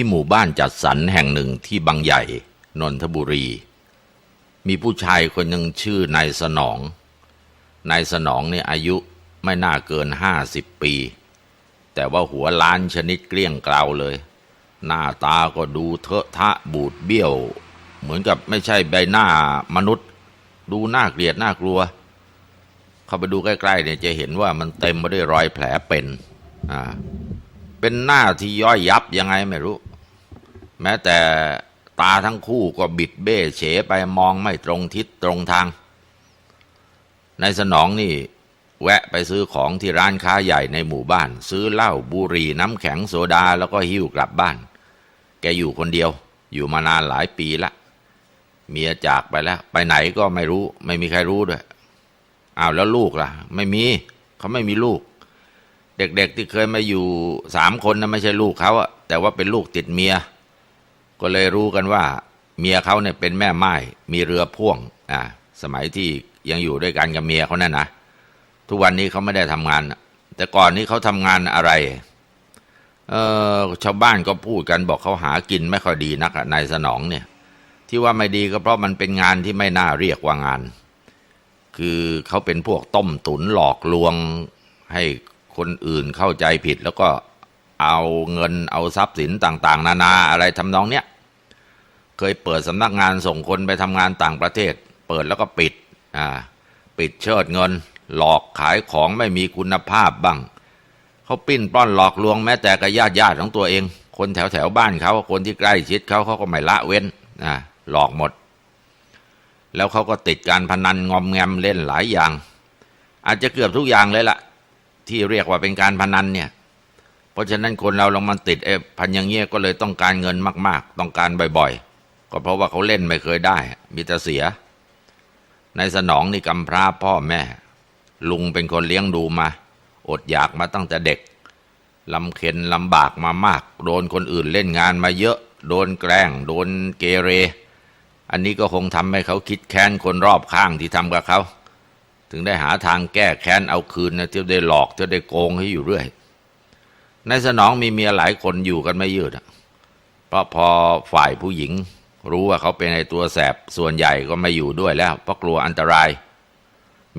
ที่หมู่บ้านจัดสรรแห่งหนึ่งที่บางใหญ่ นนทบุรี มีผู้ชายคนหนึ่งชื่อนายสนอง นายสนองเนี่ยอายุไม่น่าเกินห้าสิบปี แต่ว่าหัวล้านชนิดเกลี้ยงเกลาเลย หน้าตาก็ดูเทอะทะบูดเบี้ยว เหมือนกับไม่ใช่ใบหน้ามนุษย์ ดูน่าเกลียดน่ากลัว เข้าไปดูใกล้ๆเนี่ยจะเห็นว่ามันเต็มไปด้วยรอยแผลเป็นอ่าเป็นหน้าที่ย่อยยับยังไงไม่รู้ แม้แต่ตาทั้งคู่ก็บิดเบ้เฉไปมองไม่ตรงทิศตรงทาง ในสนองนี่ แวะไปซื้อของที่ร้านค้าใหญ่ในหมู่บ้าน ซื้อเหล้าบุหรี่น้ำแข็งโซดาแล้วก็หิ้วกลับบ้าน แกอยู่คนเดียว อยู่มานานหลายปีละ เมียจากไปแล้ว ไปไหนก็ไม่รู้ ไม่มีใครรู้ด้วยอ้าวแล้วลูกล่ะ ไม่มี เขาไม่มีลูก เด็กๆที่เคยมาอยู่สามคนนะไม่ใช่ลูกเขาอะแต่ว่าเป็นลูกติดเมีย ก็เลยรู้กันว่า เมียเขาเนี่ยเป็นแม่ไม้มีเรือพ่วงอ่าสมัยที่ยังอยู่ด้วยกันกับเมียเขานั่นนะทุกวันนี้เขาไม่ได้ทำงาน แต่ก่อนนี้เขาทำงานอะไรเออชาวบ้านก็พูดกันบอกเขาหากินไม่ค่อยดีนักนายสนองเนี่ย ที่ว่าไม่ดีก็เพราะมันเป็นงานที่ไม่น่าเรียกว่างาน คือเขาเป็นพวกต้มตุนหลอกลวงให้คนอื่นเข้าใจผิด แล้วก็ เอาเงินเอาทรัพย์สินต่างๆ นานาอะไรทำนองเนี้ยเคยเปิดสำนักงานส่งคนไปทำงานต่างประเทศ เปิดแล้วก็ปิดอ่าปิดเชิดเงิน หลอกขายของไม่มีคุณภาพบ้างเขาปิ้นป้อนหลอกลวงแม้แต่กับญาติญาติของตัวเอง คนแถวแถวๆบ้านเขาคนที่ใกล้ชิดเขาเขาก็ไม่ละเว้นอ่าหลอกหมด แล้วเขาก็ติดการพนันงอมแงมเล่นหลายอย่าง อาจจะเกือบทุกอย่างเลยล่ะ ที่เรียกว่าเป็นการพนันเนี่ย ราะฉะนั้นคนเราลองมันติดไอ้พันอยังเงี้ยก็เลยต้องการเงินมาก ๆ ต้องการบ่อย ๆ ก็เพราะว่าเขาเล่นไม่เคยได้ มีแต่เสีย ในสนองนี่กำพร้าพ่อแม่ ลุงเป็นคนเลี้ยงดูมา อดอยากมาตั้งแต่เด็กลำเค็ญลำบากมามาก โดนคนอื่นเล่นงานมาเยอะ โดนแกล้ง โดนเกเร อันนี้ก็คงทำให้เขาคิดแค้นคนรอบข้างที่ทำกับเขา ถึงได้หาทางแก้แค้นเอาคืนนะเที่ยวได้หลอกเที่ยวได้โกงให้อยู่เรื่อย ในสนองมีเมียหลายคนอยู่กันไม่ยืดเพราะพอฝ่ายผู้หญิง รู้ว่าเขาเป็นไอตัวแสบส่วนใหญ่ก็ไม่อยู่ด้วยแล้ว เพราะกลัวอันตราย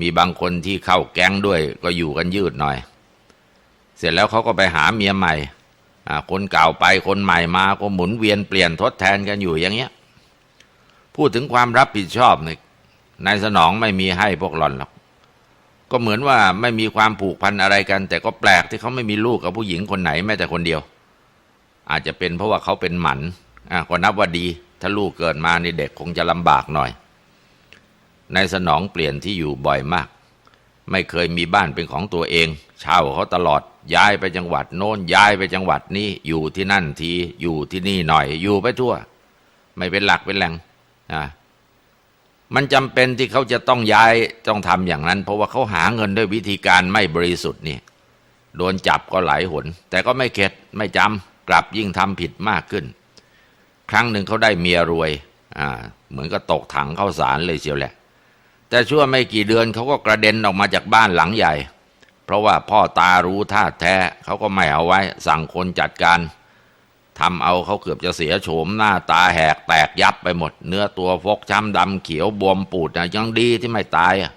มีบางคนที่เข้าแก๊งด้วยก็อยู่กันยืดหน่อย เสร็จแล้วเขาก็ไปหาเมียใหม่คนเก่าไปคนใหม่มาก็หมุนเวียนเปลี่ยนทดแทนกันอยู่อย่างเงี้ยพูดถึงความรับผิดชอบเนี่ยนายสนองไม่มีให้พวกหล่อนหรอก ก็เหมือนว่าไม่มีความผูกพันอะไรกัน แต่ก็แปลกที่เขาไม่มีลูกกับผู้หญิงคนไหนแม้แต่คนเดียว อาจจะเป็นเพราะว่าเขาเป็นหมันอะก็นับว่าดี ถ้าลูกเกิดมาในเด็กคงจะลำบากหน่อยนายสนองเปลี่ยนที่อยู่บ่อยมาก ไม่เคยมีบ้านเป็นของตัวเอง เช่าเขาตลอดย้ายไปจังหวัดโน้นย้ายไปจังหวัดนี้อยู่ที่นั่นทีอยู่ที่นี่หน่อยอยู่ไปทั่ว ไม่เป็นหลักเป็นแหล่งอะ มันจำเป็นที่เขาจะต้องย้ายต้องทำอย่างนั้น เพราะว่าเขาหาเงินด้วยวิธีการไม่บริสุทธิ์นี่โดนจับก็หลายหน แต่ก็ไม่เข็ดไม่จำกลับยิ่งทำผิดมากขึ้น ครั้งหนึ่งเขาได้เมียรวยอ่าเหมือนกับตกถังเข้าสารเลยเชียวแหละ แต่ชั่วไม่กี่เดือนเขาก็กระเด็นออกมาจากบ้านหลังใหญ่ เพราะว่าพ่อตารู้ท่าแท้เขาก็ไม่เอาไว้ สั่งคนจัดการ ทำเอาเขาเกือบจะเสียโฉมหน้าตาแหกแตกยับไปหมด เนื้อตัวฟกช้ำดำเขียวบวมปูดนะยังดีที่ไม่ตายอะ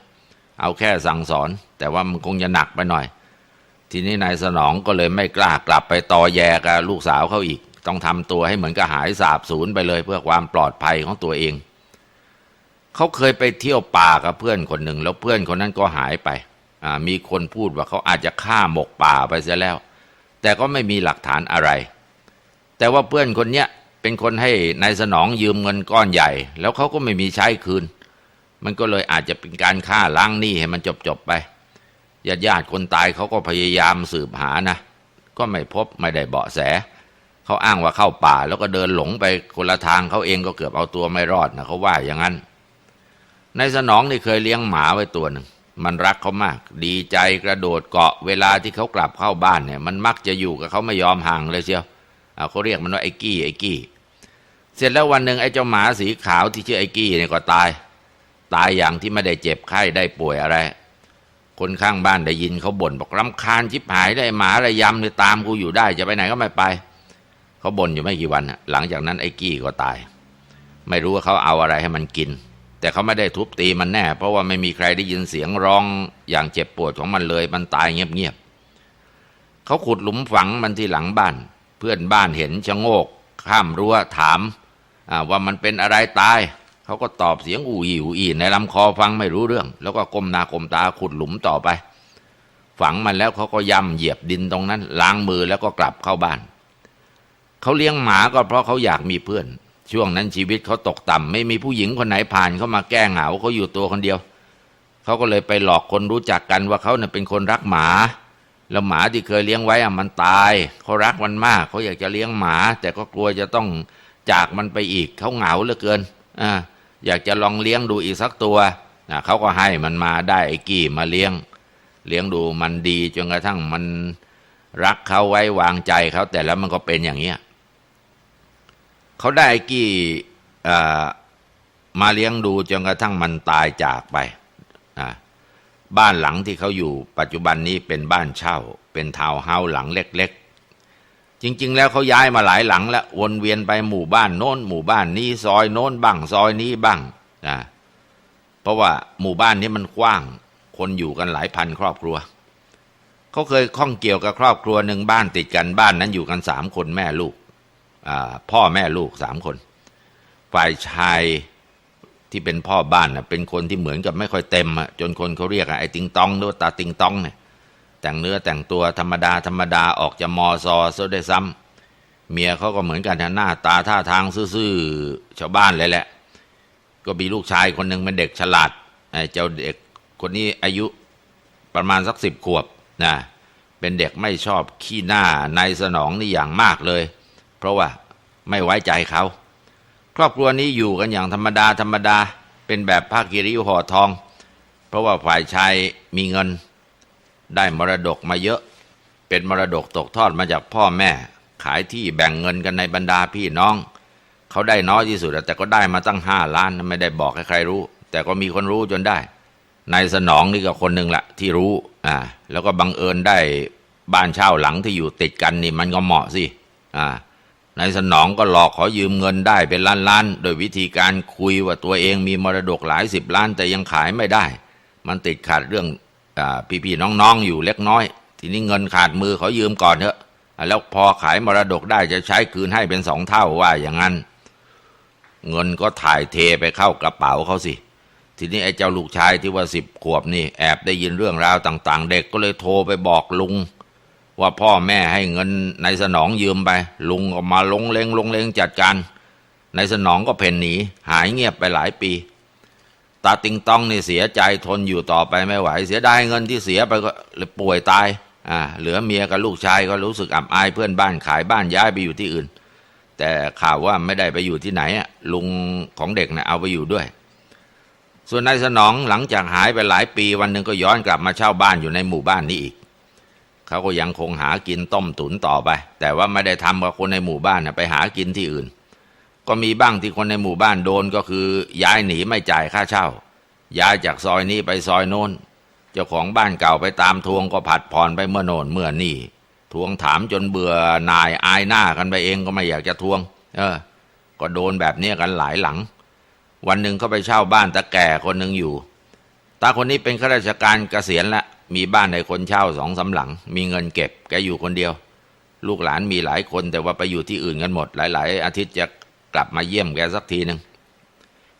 เอาแค่สั่งสอน แต่ว่ามันคงจะหนักไปหน่อย ทีนี้นายสนองก็เลยไม่กล้ากลับไปต่อแยกับลูกสาวเขาอีก ต้องทำตัวให้เหมือนกับหายสาบสูญไปเลย เพื่อความปลอดภัยของตัวเอง เขาเคยไปเที่ยวป่ากับเพื่อนคนหนึ่ง แล้วเพื่อนคนนั้นก็หายไปมีคนพูดว่าเขาอาจจะฆ่าหมกป่าไปเสียแล้ว แต่ก็ไม่มีหลักฐานอะไร แต่ว่าเพื่อนคนเนี้ยเป็นคนให้นายสนองยืมเงินก้อนใหญ่ แล้วเขาก็ไม่มีใช้คืน มันก็เลยอาจจะเป็นการฆ่าล้างหนี้ให้มันจบจบไปญาติญาติคนตายเขาก็พยายามสืบหานะ ก็ไม่พบไม่ได้เบาะแสเขาอ้างว่าเข้าป่า แล้วก็เดินหลงไปคนละทางเขาเองก็เกือบเอาตัวไม่รอดนะเขาว่าอย่างนั้นนายสนองนี่เคยเลี้ยงหมาไว้ตัวหนึ่งมันรักเขามาก ดีใจกระโดดเกาะเวลาที่เขากลับเข้าบ้านเนี่ย มันมักจะอยู่กับเขาไม่ยอมห่างเลยเชียว อ่าเขาเรียกมันว่าไอ้กี้ไอ้กี้ เสร็จแล้ววันหนึ่งไอ้เจ้าหมาสีขาวที่ชื่อไอ้กี้เนี่ยก็ตาย ตายอย่างที่ไม่ได้เจ็บไข้ได้ป่วยอะไร คนข้างบ้านได้ยินเขาบ่นบอกรำคาญชิบหายได้หมาอะไรยำเนี่ยตามกูอยู่ได้จะไปไหนก็ไม่ไป เขาบ่นอยู่ไม่กี่วันหลังจากนั้นไอ้กี้ก็ตาย ไม่รู้ว่าเขาเอาอะไรให้มันกิน แต่เขาไม่ได้ทุบตีมันแน่ เพราะว่าไม่มีใครได้ยินเสียงร้องอย่างเจ็บปวดของมันเลย มันตายเงียบๆเขาขุดหลุมฝังมันที่หลังบ้าน พื่อนบ้านเห็นชะโงก ข้ามรั้วถามว่ามันเป็นอะไรตาย เขาก็ตอบเสียงอูอีอูอีในลำคอฟังไม่รู้เรื่อง แล้วก็ก้มหน้าก้มตาขุดหลุมต่อไป ฝังมันแล้วเขาก็ย่ำเหยียบดินตรงนั้น ล้างมือแล้วก็กลับเข้าบ้าน เขาเลี้ยงหมาก็เพราะเขาอยากมีเพื่อน ช่วงนั้นชีวิตเขาตกต่ำไม่มีผู้หญิงคนไหนผ่านเข้ามาแก้เหงาเขาอยู่ตัวคนเดียว เขาก็เลยไปหลอกคนรู้จักกันว่าเขาเนี่ยเป็นคนรักหมา แล้วหมาที่เคยเลี้ยงไว้อะมันตายเขารักมันมากเขาอยากจะเลี้ยงหมา แต่ก็กลัวจะต้องจากมันไปอีกเขาเหงาเหลือเกินอ่าอยากจะลองเลี้ยงดูอีกสักตัวนะเขาก็ให้มันมาได้ไอ้กี้มาเลี้ยง เลี้ยงดูมันดีจนกระทั่งมันรักเขาไว้วางใจเขาแต่แล้วมันก็เป็นอย่างเนี้ยเขาได้ไอ้กี้อ่มาเลี้ยงดูจนกระทั่งมันตายจากไปอ บ้านหลังที่เขาอยู่ปัจจุบันนี้เป็นบ้านเช่า เป็นทาวน์เฮาส์หลังเล็กๆ จริง ๆ แล้วเขาย้ายมาหลายหลังแล้ววนเวียนไปหมู่บ้านโน้น หมู่บ้านนี้ซอยโน้นบ้างซอยนี้บ้างนะเพราะว่าหมู่บ้านนี้มันกว้าง คนอยู่กันหลายพันครอบครัวเขาเคยข้องเกี่ยวกับครอบครัวหนึ่งบ้านติดกันบ้านนั้นอยู่กันสามคนแม่ลูกพ่อแม่ลูกสามคน ฝ่ายชาย ที่เป็นพ่อบ้านนะเป็นคนที่เหมือนกับไม่ค่อยเต็มอะจนคนเขาเรียกอะไอ้ติงตองหรือว่าตาติงตองเนี่ยแต่งเนื้อแต่งตัวธรรมดาธรรมดาออกจะมอซอซะได้วยซ้ำเมียเขาก็เหมือนกันนะหน้าตาท่าทางซื่อๆชาวบ้านเลยแหละ ก็มีลูกชายคนหนึ่งเป็นเด็กฉลาดไอ้เจ้าเด็กคนนี้อายุประมาณสักสิบขวบนะเป็นเด็กไม่ชอบขี้หน้าในสนองนี่อย่างมากเลย เพราะว่าไม่ไว้ใจเขา ครอบครัวนี้อยู่กันอย่างธรรมดาธรรมดา เป็นแบบภาคีริ้วห่อทอง เพราะว่าฝ่ายชายมีเงิน ได้มรดกมาเยอะ เป็นมรดกตกทอดมาจากพ่อแม่ ขายที่แบ่งเงินกันในบรรดาพี่น้อง เขาได้น้อยที่สุด แต่ก็ได้มาตั้งห้าล้านไม่ได้บอกให้ใครรู้ แต่ก็มีคนรู้จนได้นายสนองนี่ก็คนหนึ่งละที่รู้อ่าแล้วก็บังเอิญได้บ้านเช่าหลังที่อยู่ติดกันนี่มันก็เหมาะสิอ่า นายสนองก็หลอกขอยืมเงินได้เป็นล้านๆ โดยวิธีการคุยว่าตัวเองมีมรดกหลายสิบล้านแต่ยังขายไม่ได้ มันติดขัดเรื่องอพี่ๆน้องๆอยู่เล็กน้อย ทีนี้เงินขาดมือขอยืมก่อนเถอะ แล้วพอขายมรดกได้จะใช้คืนให้เป็นสองเท่าว่าอย่างนั้น เงินก็ถ่ายเทไปเข้ากระเป๋าเขาสิ ทีนี้ไอ้เจ้าลูกชายที่ว่าสิบขวบนี่แอบได้ยินเรื่องราวต่าง ๆ เด็กก็เลยโทรไปบอกลุง ว่าพ่อแม่ให้เงินในสนองยืมไป ลุงก็มาลงเลงลงเลงจัดการ ในสนองก็เพ่นหนี หายเงียบไปหลายปี ตาติงต้องนี่เสียใจทนอยู่ต่อไปไม่ไหว เสียดายเงินที่เสียไปก็ป่วยตายอ่าเหลือเมียกับลูกชายก็รู้สึกอับอายเพื่อนบ้านขายบ้านย้ายไปอยู่ที่อื่น แต่ข่าวว่าไม่ได้ไปอยู่ที่ไหนอะลุงของเด็กนะ่ะเอาไปอยู่ด้วย ส่วนนายสนองหลังจากหายไปหลายปีวันหนึ่งก็ย้อนกลับมาเช่าบ้านอยู่ในหมู่บ้านนี้อีก เขาก็ยังคงหากินต้มตุ๋นต่อไป แต่ว่าไม่ได้ทำกับคนในหมู่บ้านนะไปหากินที่อื่น ก็มีบ้างที่คนในหมู่บ้านโดนก็คือย้ายหนีไม่จ่ายค่าเช่า ย้ายจากซอยนี้ไปซอยโน้น เจ้าของบ้านเก่าไปตามทวงก็ผัดผ่อนไปเมื่อโน่นเมื่อนี่ทวงถามจนเบื่อนายอายหน้ากันไปเองก็ไม่อยากจะทวง เออ ก็โดนแบบนี้กันหลายหลัง วันหนึ่งเขาไปเช่าบ้านตาแก่คนหนึ่งอยู่ตาคนนี้เป็นข้าราชการเกษียณและ มีบ้านในคนเช่าสองสาหลัง มีเงินเก็บแกอยู่คนเดียว ลูกหลานมีหลายคนแต่ว่าไปอยู่ที่อื่นกันหมด หลาย ๆ อาทิตย์จะกลับมาเยี่ยมแกสักทีหนึ่ง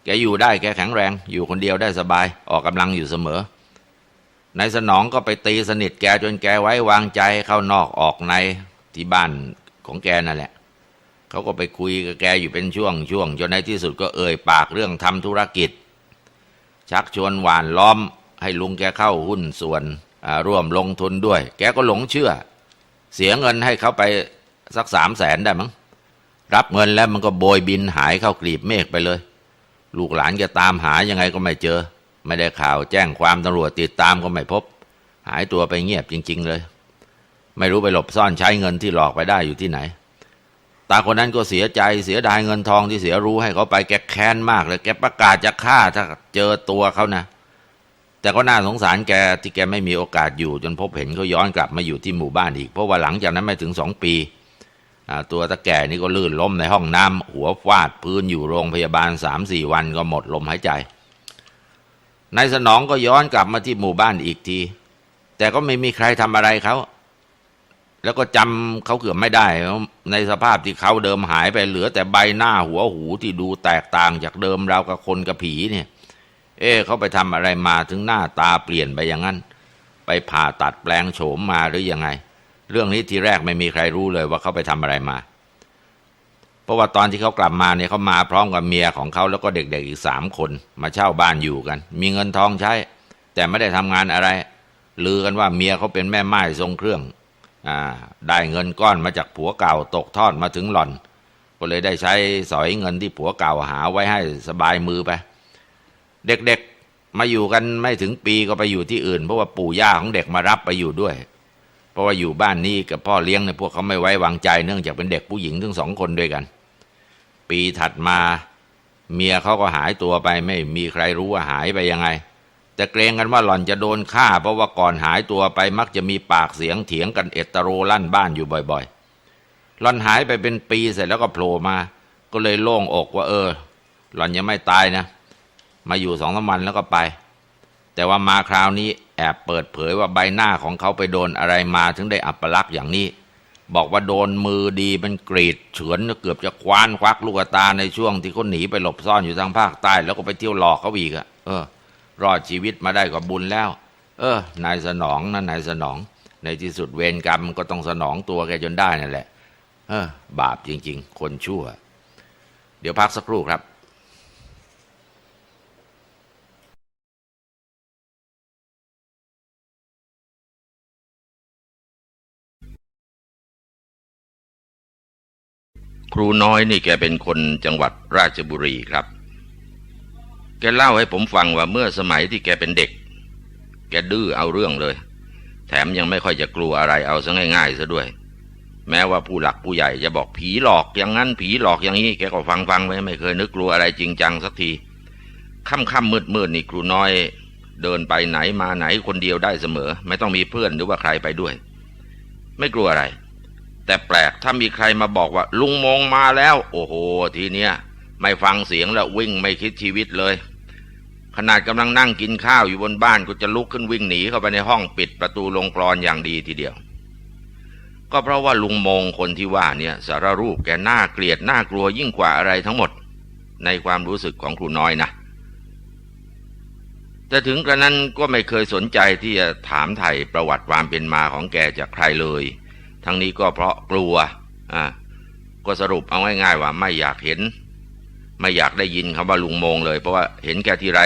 แกอยู่ได้แกแข็งแรง อยู่คนเดียวได้สบายออกกำลังอยู่เสมอนายสนองก็ไปตีสนิทแกจนแกไว้วางใจเข้านอกออกในที่บ้านของแกนั่นแหละเขาก็ไปคุยกับแกอยู่เป็นช่วงช่วงจนในที่สุดก็เอ่ยปากเรื่องทำธุรกิจ ชักชวนหวานล้อม ให้ลุงแกเข้าหุ้นส่วนร่วมลงทุนด้วย แกก็หลงเชื่อ เสียเงินให้เขาไปสักสามแสนได้มั้งรับเงินแล้วมันก็โบยบินหายเข้ากลีบเมฆไปเลย ลูกหลานแกตามหายังไงก็ไม่เจอ ไม่ได้ข่าวแจ้งความตำรวจติดตามก็ไม่พบ หายตัวไปเงียบจริง ๆ เลย ไม่รู้ไปหลบซ่อนใช้เงินที่หลอกไปได้อยู่ที่ไหนตาคนนั้นก็เสียใจเสียดายเงินทองที่เสียรู้ให้เขาไปแกแค้นมากเลย แกประกาศจะฆ่าถ้าเจอตัวเขานะ แต่ก็น่าสงสารแกที่แกไม่มีโอกาสอยู่ จนพบเห็นเขาย้อนกลับมาอยู่ที่หมู่บ้านอีก เพราะว่าหลังจากนั้นไม่ถึงสองปีตัวตะแก่นี่ก็ลื่นล้มในห้องน้ำหัวฟาดพื้นอยู่โรงพยาบาลสามสี่วันก็หมดลมหายใจนายสนองก็ย้อนกลับมาที่หมู่บ้านอีกที แต่ก็ไม่มีใครทำอะไรเขาแล้วก็จำเขาเกือบไม่ได้ ในสภาพที่เขาเดิมหายไปเหลือแต่ใบหน้าหัวหูที่ดูแตกต่างจากเดิมราวกับคนกับผีเนี่ย เอ๊เขาไปทำอะไรมาถึงหน้าตาเปลี่ยนไปอย่างนั้น ไปผ่าตัดแปลงโฉมมาหรือยังไง เรื่องนี้ทีแรกไม่มีใครรู้เลยว่าเขาไปทำอะไรมา เพราะว่าตอนที่เขากลับมาเนี่ยเขามาพร้อมกับเมียของเขาแล้วก็เด็กๆอีกสามคน มาเช่าบ้านอยู่กัน มีเงินทองใช้ แต่ไม่ได้ทำงานอะไร ลือกันว่าเมียเขาเป็นแม่ไม้ทรงเครื่องอ่าได้เงินก้อนมาจากผัวเก่าตกทอดมาถึงหล่อน ก็เลยได้ใช้สอยเงินที่ผัวเก่าหาไว้ให้สบายมือไป เด็กๆมาอยู่กันไม่ถึงปีก็ไปอยู่ที่อื่น เพราะว่าปู่ย่าของเด็กมารับไปอยู่ด้วย เพราะว่าอยู่บ้านนี้กับพ่อเลี้ยงเนี่ยพวกเขาไม่ไว้วางใจเนื่องจากเป็นเด็กผู้หญิงทั้งสองคนด้วยกัน ปีถัดมาเมียเขาก็หายตัวไปไม่มีใครรู้ว่าหายไปยังไง แต่เกรงกันว่าหล่อนจะโดนฆ่า เพราะว่าก่อนหายตัวไปมักจะมีปากเสียงเถียงกันเอตโรลั่นบ้านอยู่บ่อยๆ หล่อนหายไปเป็นปีเสร็จแล้วก็โผล่มา ก็เลยโล่งอกว่าเออ หล่อนยังไม่ตายนะ มาอยู่สองสามวันแล้วก็ไป แต่ว่ามาคราวนี้แอบเปิดเผยว่าใบหน้าของเขาไปโดนอะไรมาถึงได้อัปลักษณ์อย่างนี้ บอกว่าโดนมือดีมันกรีดเฉือนเกือบจะคว้านควักลูกตาในช่วงที่เขาหนีไปหลบซ่อนอยู่ทางภาคใต้ แล้วก็ไปเที่ยวหลอกเขาอีกอะเออ รอดชีวิตมาได้ก็บุญแล้ว เออนายสนองนะนายสนอง ในที่สุดเวรกรรมก็ต้องสนองตัวแกจนได้นั่นแหละ เออบาปจริง ๆ คนชั่ว เดี๋ยวพักสักครู่ครับ ครูน้อยนี่แกเป็นคนจังหวัดราชบุรีครับ แกเล่าให้ผมฟังว่าเมื่อสมัยที่แกเป็นเด็ก แกดื้อเอาเรื่องเลย แถมยังไม่ค่อยจะกลัวอะไรเอาซะง่ายๆซะด้วย แม้ว่าผู้หลักผู้ใหญ่จะบอกผีหลอกอย่างนั้นผีหลอกอย่างนี้แกก็ฟังฟังไว้ไม่เคยนึกกลัวอะไรจริงจังสักทีค่ำค่ำมืดมืดๆนี่ครูน้อย เดินไปไหนมาไหนคนเดียวได้เสมอ ไม่ต้องมีเพื่อนหรือว่าใครไปด้วย ไม่กลัวอะไร แต่แปลกถ้ามีใครมาบอกว่า ลุงมงมาแล้ว โอ้โห ทีเนี้ยไม่ฟังเสียงแล้ววิ่งไม่คิดชีวิตเลย ขนาดกำลังนั่งกินข้าวอยู่บนบ้านก็จะลุกขึ้นวิ่งหนีเข้าไปในห้องปิดประตูลงกรอนอย่างดีทีเดียว ก็เพราะว่าลุงมงคนที่ว่าเนี่ยสารรูปแกน่าเกลียดน่ากลัวยิ่งกว่าอะไรทั้งหมด ในความรู้สึกของครูน้อยนะแต่ถึงกระนั้นก็ไม่เคยสนใจที่จะถามไถ่ประวัติความเป็นมาของแกจากใครเลย ทั้งนี้ก็เพราะกลัวอ่าก็สรุปเอาง่ายๆว่าไม่อยากเห็น ไม่อยากได้ยินคำว่าลุงมงเลย เพราะว่าเห็นแกทีไร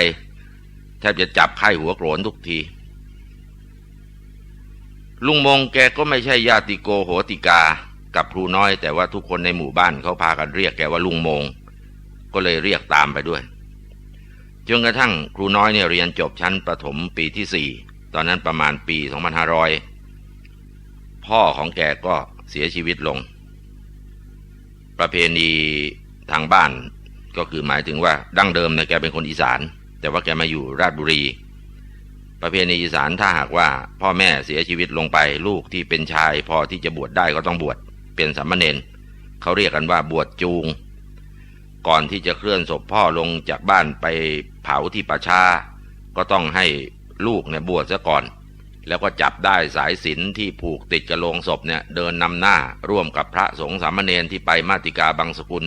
แทบจะจับไข้หัวโกรนทุกที ลุงมงแกก็ไม่ใช่ญาติโกโหติกากับครูน้อย แต่ว่าทุกคนในหมู่บ้านเขาพากันเรียกแกว่าลุงมง ก็เลยเรียกตามไปด้วยจนกระทั่งครูน้อยเนี่ยเรียนจบชั้นประถมปีที่สี่ตอนนั้นประมาณปี 2500 พ่อของแกก็เสียชีวิตลง ประเพณีทางบ้านก็คือหมายถึงว่าดั้งเดิมนี่ยแกเป็นคนอีสาน แต่ว่าแกมาอยู่ราชบุรี ประเพณีอีสานถ้าหากว่าพ่อแม่เสียชีวิตลงไปลูกที่เป็นชายพอที่จะบวชได้ก็ต้องบวชเป็นสามเณรเขาเรียกกันว่าบวชจูง ก่อนที่จะเคลื่อนศพพ่อลงจากบ้านไปเผาที่ป่าชาก็ต้องให้ลูกเนี่ยบวชซะก่อน แล้วก็จับได้สายสินที่ผูกติดกระโหลงศพเนี่ยเดินนำหน้าร่วมกับพระสงฆ์สามเณรที่ไปมาติกาบางสกุล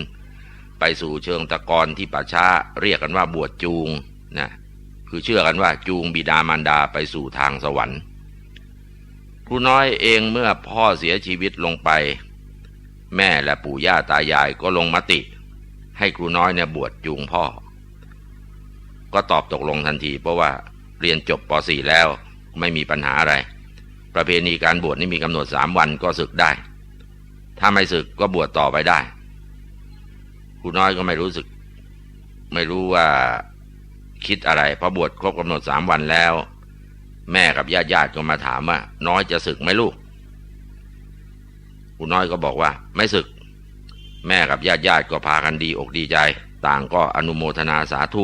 ไปสู่เชิงตะกอนที่ป่าช้าเรียกกันว่าบวชจูงนะคือเชื่อกันว่าจูงบิดามารดาไปสู่ทางสวรรค์ครูน้อยเองเมื่อพ่อเสียชีวิตลงไป แม่และปู่ย่าตายายก็ลงมติ ให้ครูน้อยเนี่ยบวชจูงพ่อ ก็ตอบตกลงทันทีเพราะว่าเรียนจบป .4 แล้ว ไม่มีปัญหาอะไร ประเพณีการบวชนี่มีกำหนดสามวันก็ศึกได้ ถ้าไม่ศึกก็บวชต่อไปได้ครูน้อยก็ไม่รู้สึก ไม่รู้ว่าคิดอะไรพอบวชครบกำหนดสามวันแล้ว แม่กับญาติญาติก็มาถามว่า น้อยจะศึกไหมลูกครูน้อยก็บอกว่า ไม่ศึก แม่กับญาติญาติก็พากันดีอกดีใจ ต่างก็อนุโมทนาสาธุ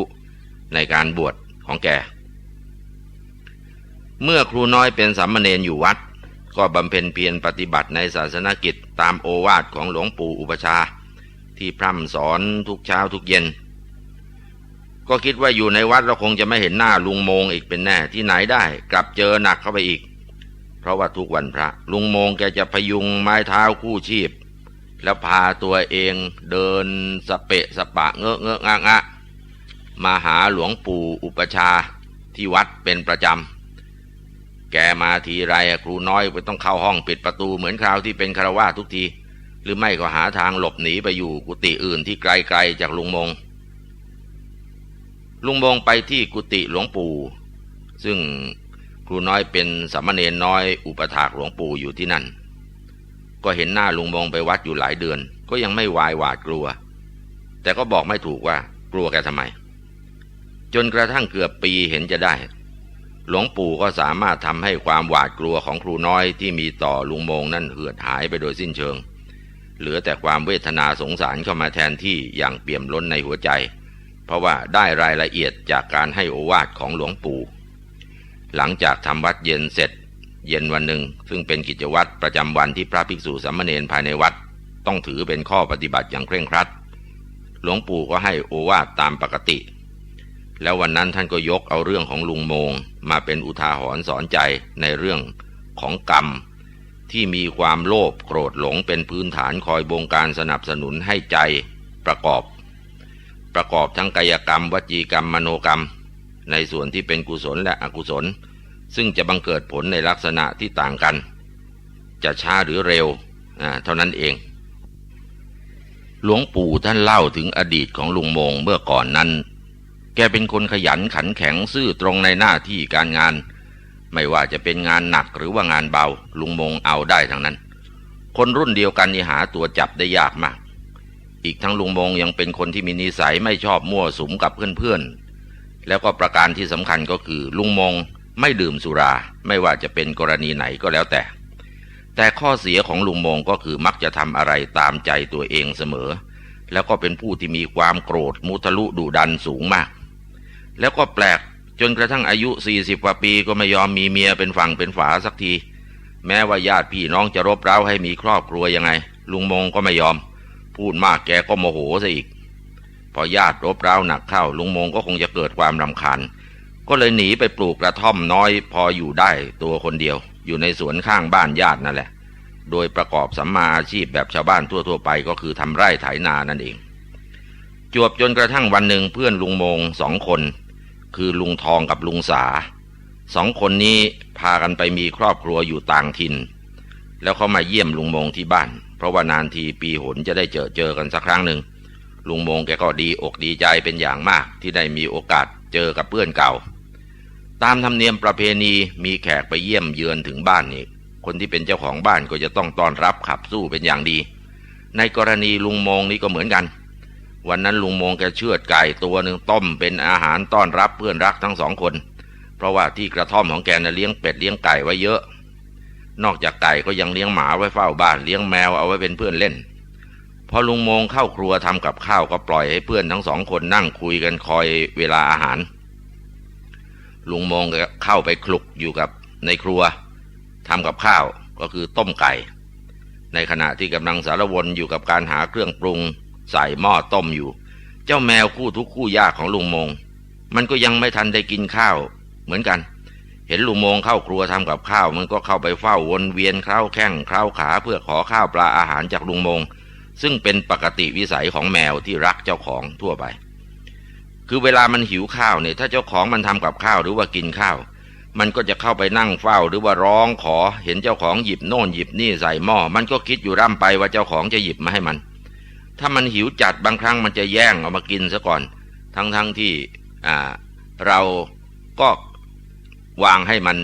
ในการบวชของแก เมื่อครูน้อยเป็นสามเณรอยู่วัด ก็บำเพ็ญเพียรปฏิบัติในศาสนกิจตามโอวาทของหลวงปู่อุปชา ที่พร่ำสอนทุกเช้าทุกเย็น ก็คิดว่าอยู่ในวัดเราคงจะไม่เห็นหน้าลุงโมงอีกเป็นแน่ที่ไหนได้ กลับเจอหนักเข้าไปอีก เพราะว่าทุกวันพระ ลุงโมงแกจะพยุงไม้เท้าคู่ชีพ แล้วพาตัวเองเดินสเปะสปะเงอะเงอะงะงะมาหาหลวงปู่อุปชาที่วัดเป็นประจำ แกมาทีไรครูน้อยไปต้องเข้าห้องปิดประตูเหมือนคราวที่เป็นคารวาทุกที หรือไม่ก็หาทางหลบหนีไปอยู่กุฏิอื่นที่ไกลๆจากลุงมง ลุงมงไปที่กุฏิหลวงปู่ ซึ่งครูน้อยเป็นสามเณรน้อยอุปถากหลวงปู่อยู่ที่นั่น ก็เห็นหน้าลุงมงไปวัดอยู่หลายเดือน ก็ยังไม่วายหวาดกลัว แต่ก็บอกไม่ถูกว่ากลัวแกทำไม จนกระทั่งเกือบปีเห็นจะได้ หลวงปู่ก็สามารถทำให้ความหวาดกลัวของครูน้อยที่มีต่อลุงมงนั่นเหือดหายไปโดยสิ้นเชิง เหลือแต่ความเวทนาสงสารเข้ามาแทนที่อย่างเปี่ยมล้นในหัวใจ เพราะว่าได้รายละเอียดจากการให้โอวาทของหลวงปู่ หลังจากทำวัดเย็นเสร็จ เย็นวันหนึ่งซึ่งเป็นกิจวัตรประจำวันที่พระภิกษุสามเณรภายในวัด ต้องถือเป็นข้อปฏิบัติอย่างเคร่งครัด หลวงปู่ก็ให้โอวาทตามปกติ แล้ววันนั้นท่านก็ยกเอาเรื่องของลุงโมง มาเป็นอุทาหรณ์สอนใจในเรื่องของกรรม ที่มีความโลภโกรธหลงเป็นพื้นฐานคอยบงการสนับสนุนให้ใจประกอบ ประกอบทั้งกายกรรม วจีกรรมมโนกรรม ในส่วนที่เป็นกุศลและอกุศล ซึ่งจะบังเกิดผลในลักษณะที่ต่างกัน จะช้าหรือเร็วเท่านั้นเองหลวงปู่ท่านเล่าถึงอดีตของลุงโมงเมื่อก่อนนั้น แกเป็นคนขยันขันแข็งซื่อตรงในหน้าที่การงาน ไม่ว่าจะเป็นงานหนักหรือว่างานเบา ลุงมงเอาได้ทั้งนั้น คนรุ่นเดียวกันนี่หาตัวจับได้ยากมาก อีกทั้งลุงมงยังเป็นคนที่มีนิสัยไม่ชอบมั่วสุมกับเพื่อนๆ แล้วก็ประการที่สำคัญก็คือ ลุงมงไม่ดื่มสุรา ไม่ว่าจะเป็นกรณีไหนก็แล้วแต่ แต่ข้อเสียของลุงมงก็คือมักจะทำอะไรตามใจตัวเองเสมอ แล้วก็เป็นผู้ที่มีความโกรธมุทะลุดุดันสูงมาก แล้วก็แปลกจนกระทั่งอายุสี่สิบกว่าปีก็ไม่ยอมมีเมียเป็นฝั่งเป็นฝาสักที แม้ว่าญาติพี่น้องจะรบเร้าให้มีครอบครัวยังไง ลุงมงก็ไม่ยอม พูดมากแกก็โมโหซะอีก พอญาติรบเร้าหนักเข้า ลุงมงก็คงจะเกิดความรำคาญก็เลยหนีไปปลูกกระท่อมน้อย พออยู่ได้ตัวคนเดียว อยู่ในสวนข้างบ้านญาตินั่นแหละ โดยประกอบสัมมาอาชีพแบบชาวบ้านทั่วๆไปก็คือทำไร่ไถนานั่นเอง จวบจนกระทั่งวันหนึ่งเพื่อนลุงมงสองคน คือลุงทองกับลุงสาสองคนนี้พากันไปมีครอบครัวอยู่ต่างถิ่น แล้วเขามาเยี่ยมลุงมงที่บ้าน เพราะว่านานทีปีหนจะได้เจอเจอกันสักครั้งหนึ่งลุงมงแกก็ดีอกดีใจเป็นอย่างมากที่ได้มีโอกาสเจอกับเพื่อนเก่า ตามธรรมเนียมประเพณีมีแขกไปเยี่ยมเยือนถึงบ้านนี่คนที่เป็นเจ้าของบ้านก็จะต้องต้อนรับขับสู้เป็นอย่างดี ในกรณีลุงมงนี่ก็เหมือนกัน วันนั้นลุงมงแกเชือดไก่ตัวหนึ่งต้มเป็นอาหารต้อนรับเพื่อนรักทั้งสองคน เพราะว่าที่กระท่อมของแกน่ะเลี้ยงเป็ดเลี้ยงไก่ไว้เยอะ นอกจากไก่ก็ยังเลี้ยงหมาไว้เฝ้าบ้านเลี้ยงแมวเอาไว้เป็นเพื่อนเล่น พอลุงมงเข้าครัวทำกับข้าวก็ปล่อยให้เพื่อนทั้งสองคนนั่งคุยกันคอยเวลาอาหาร ลุงมงเข้าไปคลุกอยู่กับในครัวทำกับข้าวก็คือต้มไก่ ในขณะที่กำลังสารวนอยู่กับการหาเครื่องปรุง ใส่หม้อต้มอยู่ เจ้าแมวคู่ทุกคู่ยากของลุงมง มันก็ยังไม่ทันได้กินข้าว เหมือนกัน เห็นลุงมงเข้าครัวทำกับข้าว มันก็เข้าไปเฝ้าวนเวียนเคล้าแข้งเคล้าขาเพื่อขอข้าวปลาอาหารจากลุงมง ซึ่งเป็นปกติวิสัยของแมวที่รักเจ้าของทั่วไป คือเวลามันหิวข้าวเนี่ยถ้าเจ้าของมันทำกับข้าวหรือว่ากินข้าวมันก็จะเข้าไปนั่งเฝ้าหรือว่าร้องขอ เห็นเจ้าของหยิบโน่นหยิบนี่ใส่หม้อ มันก็คิดอยู่ร่ำไปว่าเจ้าของจะหยิบมาให้มัน ถ้ามันหิวจัดบางครั้งมันจะแย่งเอามากินซะก่อน ทั้งๆทที่เราก็วางให้มัน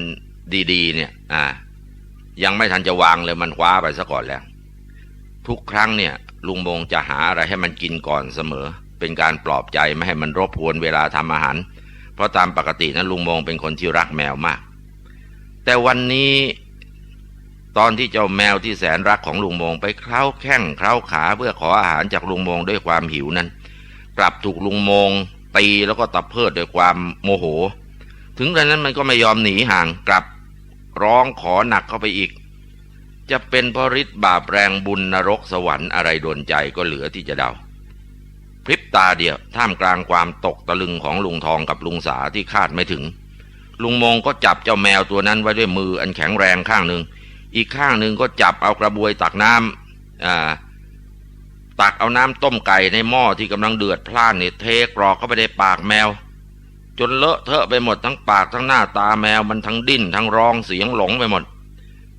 ดีๆ เนี่ยยังไม่ทันจะวางเลยมันคว้าไปซะก่อนแล้ว ทุกครั้งเนี่ย ลุงบงจะหาอะไรให้มันกินก่อนเสมอ เป็นการปลอบใจไม่ให้มันรบกวนเวลาทำอาหาร เพราะตามปกตินะลุงบงเป็นคนที่รักแมวมาก แต่วันนี้ ตอนที่เจ้าแมวที่แสนรักของลุงมงไปเคล้าแข้งเคล้าขาเพื่อขออาหารจากลุงมงด้วยความหิวนั้น กลับถูกลุงมงตีแล้วก็ตะเพิดด้วยความโมโห ถึงกระนั้นมันก็ไม่ยอมหนีห่างกลับ ร้องขอหนักเข้าไปอีก จะเป็นเพราะฤทธิ์บาปแรงบุญนรกสวรรค์อะไรโดนใจก็เหลือที่จะเดาพริบตาเดียวท่ามกลางความตกตะลึงของลุงทองกับลุงสาที่คาดไม่ถึง ลุงมงก็จับเจ้าแมวตัวนั้นไว้ด้วยมืออันแข็งแรงข้างหนึ่ง อีกข้างหนึ่งก็จับเอากระบวยตักน้ำอ่าตักเอาน้ำต้มไก่ในหม้อที่กำลังเดือดพล่านเนี่ยเทกรอกเข้าไปในปากแมว จนเลอะเทอะไปหมดทั้งปากทั้งหน้าตาแมวมันทั้งดิ้นทั้งร้องเสียงหลงไปหมด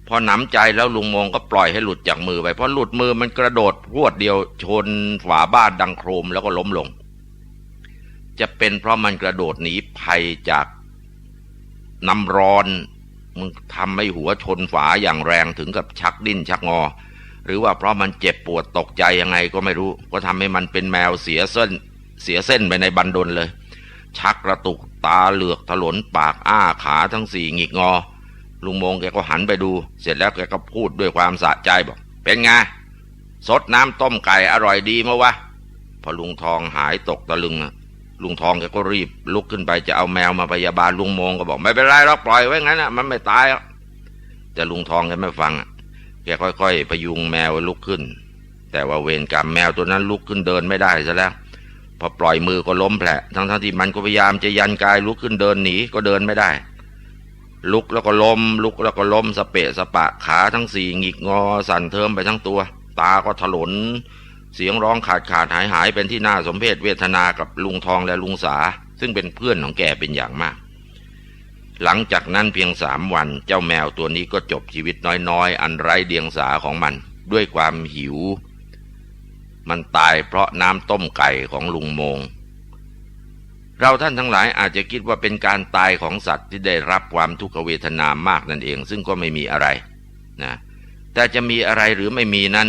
พอหนำใจแล้วลุงมงก็ปล่อยให้หลุดจากมือไปพอหลุดมือมันกระโดดพรวดเดียวชนฝาบ้านดังโครมแล้วก็ล้มลง จะเป็นเพราะมันกระโดดหนีภัยจากน้ำร้อน มึงทำให้หัวชนฝาอย่างแรงถึงกับชักดิ้นชักงอ หรือว่าเพราะมันเจ็บปวดตกใจยังไงก็ไม่รู้ ก็ทำให้มันเป็นแมวเสียเส้น เสียเส้นไปในบันดลเลย ชักกระตุกตาเหลือกถลนปากอ้าขาทั้งสี่หงิกงอ ลุงมงแกก็หันไปดู เสร็จแล้วแกก็พูดด้วยความสะใจบอก เป็นไงสดน้ำต้มไก่อร่อยดีมั้วะพอลุงทองหายตกตะลึง ลุงทองแกก็รีบ ลุกขึ้นไปจะเอาแมวมาพยาบาลลุงมงก็บอก ไม่เป็นไรหรอกปล่อยไว้งั้นนะมันไม่ตายหรอกแต่ลุงทองแกไม่ฟังแกค่อยๆพยุงแมวลุกขึ้น แต่ว่าเวรกรรมแมวตัวนั้นลุกขึ้นเดินไม่ได้ซะแล้วพอปล่อยมือก็ล้มแผลทั้งๆที่มันก็พยายามจะยันกายลุกขึ้นเดินหนีก็เดินไม่ได้ ลุกแล้วก็ล้ม ลุกแล้วก็ล้มสเปะสปะขาทั้งสี่หงิกงอสั่นเทิมไปทั้งตัว ตาก็ถลน เสียงร้องขาดขาดหายหายเป็นที่น่าสมเพชเวทนากับลุงทองและลุงสา ซึ่งเป็นเพื่อนของแกเป็นอย่างมาก หลังจากนั้นเพียงสามวันเจ้าแมวตัวนี้ก็จบชีวิตน้อยๆ อันไร้เดียงสาของมัน ด้วยความหิว มันตายเพราะน้ำต้มไก่ของลุงโมง เราท่านทั้งหลายอาจจะคิดว่าเป็นการตายของสัตว์ที่ได้รับความทุกขเวทนามากนั่นเอง ซึ่งก็ไม่มีอะไรนะแต่จะมีอะไรหรือไม่มีนั้น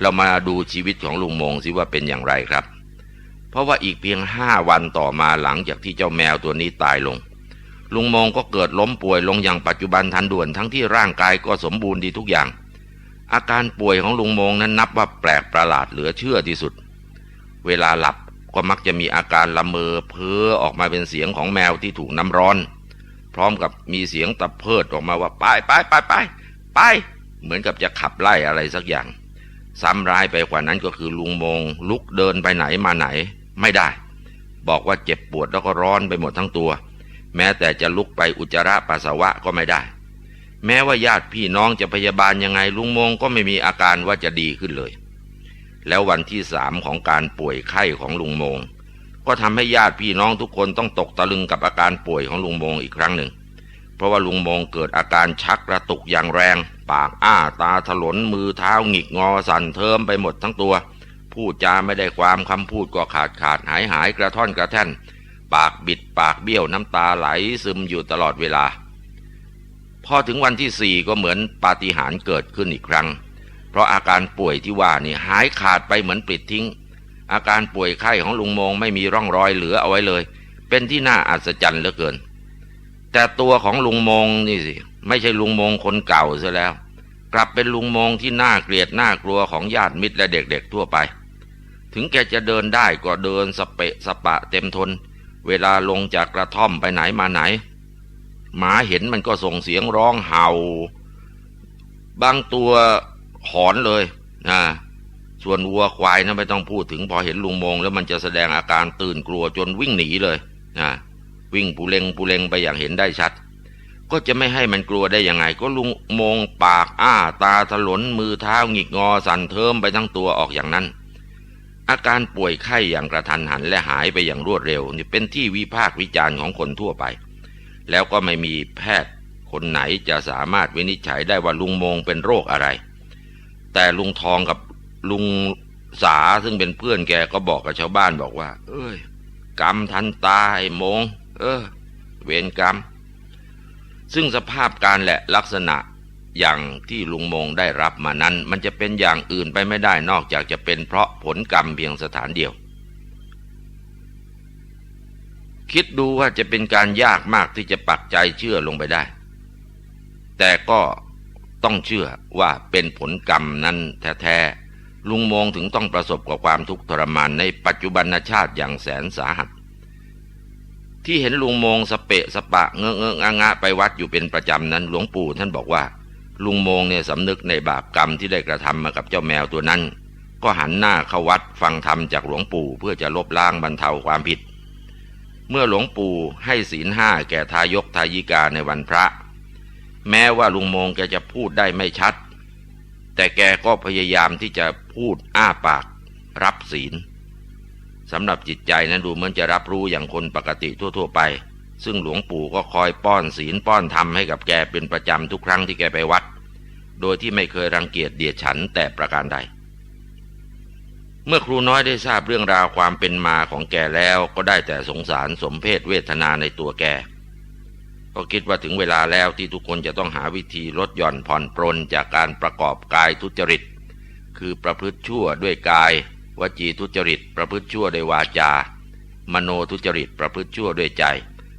เรามาดูชีวิตของลุงมงสิว่าเป็นอย่างไรครับ เพราะว่าอีกเพียงห้าวันต่อมาหลังจากที่เจ้าแมวตัวนี้ตายลง ลุงมงก็เกิดล้มป่วยลงอย่างปัจจุบันทันด่วนทั้งที่ร่างกายก็สมบูรณ์ดีทุกอย่าง อาการป่วยของลุงมงนั้นนับว่าแปลกประหลาดเหลือเชื่อที่สุด เวลาหลับก็มักจะมีอาการละเมอเพ้อออกมาเป็นเสียงของแมวที่ถูกน้ำร้อน พร้อมกับมีเสียงตะเพิดออกมาว่าไปไปไปไปไป เหมือนกับจะขับไล่อะไรสักอย่าง ซ้ำร้ายไปกว่านั้นก็คือลุงมง ลุกเดินไปไหนมาไหน ไม่ได้ บอกว่าเจ็บปวดแล้วก็ร้อนไปหมดทั้งตัว แม้แต่จะลุกไปอุจจาระปัสสาวะก็ไม่ได้ แม้ว่าญาติพี่น้องจะพยาบาลยังไงลุงมงก็ไม่มีอาการว่าจะดีขึ้นเลย แล้ววันที่สามของการป่วยไข้ของลุงมง ก็ทำให้ญาติพี่น้องทุกคนต้องตกตะลึงกับอาการป่วยของลุงมงอีกครั้งหนึ่ง เพราะว่าลุงมงเกิดอาการชักกระตุกอย่างแรง ปากอ้าตาถลนมือเท้าหงิกงอสั่นเทิมไปหมดทั้งตัว พูดจาไม่ได้ความคำพูดก็ขาดขาดหายหายกระท่อนกระแท่น ปากบิดปากเบี้ยวน้ำตาไหลซึมอยู่ตลอดเวลา พอถึงวันที่สี่ก็เหมือนปาฏิหาริย์เกิดขึ้นอีกครั้ง เพราะอาการป่วยที่ว่านี่หายขาดไปเหมือนปลิดทิ้ง อาการป่วยไข้ของลุงมงไม่มีร่องรอยเหลือเอาไว้เลย เป็นที่น่าอัศจรรย์เหลือเกิน แต่ตัวของลุงมงนี่สิ ไม่ใช่ลุงโมงคนเก่าซะแล้ว กลับเป็นลุงโมงที่น่าเกลียดน่ากลัวของญาติมิตรและเด็กๆทั่วไป ถึงแกจะเดินได้ก็เดินสเปะสปะเต็มทน เวลาลงจากกระท่อมไปไหนมาไหน หมาเห็นมันก็ส่งเสียงร้องเห่า บางตัวหอนเลยนะส่วนวัวควายนะไม่ต้องพูดถึงพอเห็นลุงโมง แล้วมันจะแสดงอาการตื่นกลัวจนวิ่งหนีเลยนะวิ่งปูเลงปูเลงไปอย่างเห็นได้ชัด ก็จะไม่ให้มันกลัวได้ยังไง ก็ลุงมงปากอ้าตาถลนมือเท้าหงิกงอสั่นเทิมไปทั้งตัวออกอย่างนั้น อาการป่วยไข้อย่างกระทันหันและหายไปอย่างรวดเร็วนี่เป็นที่วิพากษ์วิจารณ์ของคนทั่วไป แล้วก็ไม่มีแพทย์คนไหนจะสามารถวินิจฉัยได้ว่าลุงมงเป็นโรคอะไร แต่ลุงทองกับลุงสาซึ่งเป็นเพื่อนแกก็บอกกับชาวบ้านบอกว่า เอ้ย กรรมทันตายมง เออ เวรกรรม ซึ่งสภาพการและลักษณะอย่างที่ลุงมงได้รับมานั้น มันจะเป็นอย่างอื่นไปไม่ได้นอกจากจะเป็นเพราะผลกรรมเพียงสถานเดียว คิดดูว่าจะเป็นการยากมากที่จะปักใจเชื่อลงไปได้ แต่ก็ต้องเชื่อว่าเป็นผลกรรมนั้นแท้ๆลุงมงถึงต้องประสบกับความทุกข์ทรมานในปัจจุบันชาติอย่างแสนสาหัส ที่เห็นลุงโมงสเปะสปะเงอะเงอะงะงะไปวัดอยู่เป็นประจำนั้น หลวงปู่ท่านบอกว่า ลุงโมงเนี่ยสำนึกในบาปกรรมที่ได้กระทำมากับเจ้าแมวตัวนั้น ก็หันหน้าเข้าวัดฟังธรรมจากหลวงปู่เพื่อจะลบล้างบรรเทาความผิด เมื่อหลวงปู่ให้ศีลห้าแก่ทายกทายิกาในวันพระ แม้ว่าลุงโมงแกจะพูดได้ไม่ชัด แต่แกก็พยายามที่จะพูดอ้าปาก รับศีล สำหรับจิตใจนั้นดูเหมือนจะรับรู้อย่างคนปกติทั่ว ๆ ไป ซึ่งหลวงปู่ก็คอยป้อนศีลป้อนธรรมให้กับแกเป็นประจำทุกครั้งที่แกไปวัด โดยที่ไม่เคยรังเกียจเดียดฉันแต่ประการใด เมื่อครูน้อยได้ทราบเรื่องราวความเป็นมาของแกแล้วก็ได้แต่สงสารสมเพศเวทนาในตัวแกก็คิดว่าถึงเวลาแล้วที่ทุกคนจะต้องหาวิธีลดหย่อนผ่อนปรนจากการประกอบกายทุจริต คือประพฤติชั่วด้วยกาย วจีทุจริตประพฤติชั่วด้วยวาจา มโนทุจริตประพฤติชั่วด้วยใจ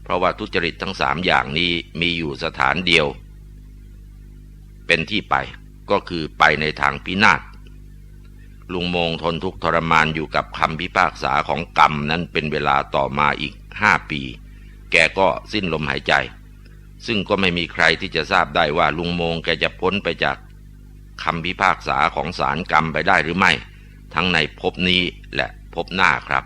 เพราะว่าทุจริตทั้งสามอย่างนี้มีอยู่สถานเดียว เป็นที่ไปก็คือไปในทางพินาศลุงโมงทนทุกทรมานอยู่กับคำพิพากษาของกรรมนั้นเป็นเวลาต่อมาอีกห้าปี แกก็สิ้นลมหายใจ ซึ่งก็ไม่มีใครที่จะทราบได้ว่าลุงโมงแกจะพ้นไปจากคำพิพากษาของศาลกรรมไปได้หรือไม่ ทั้งในภพนี้และภพหน้าครับ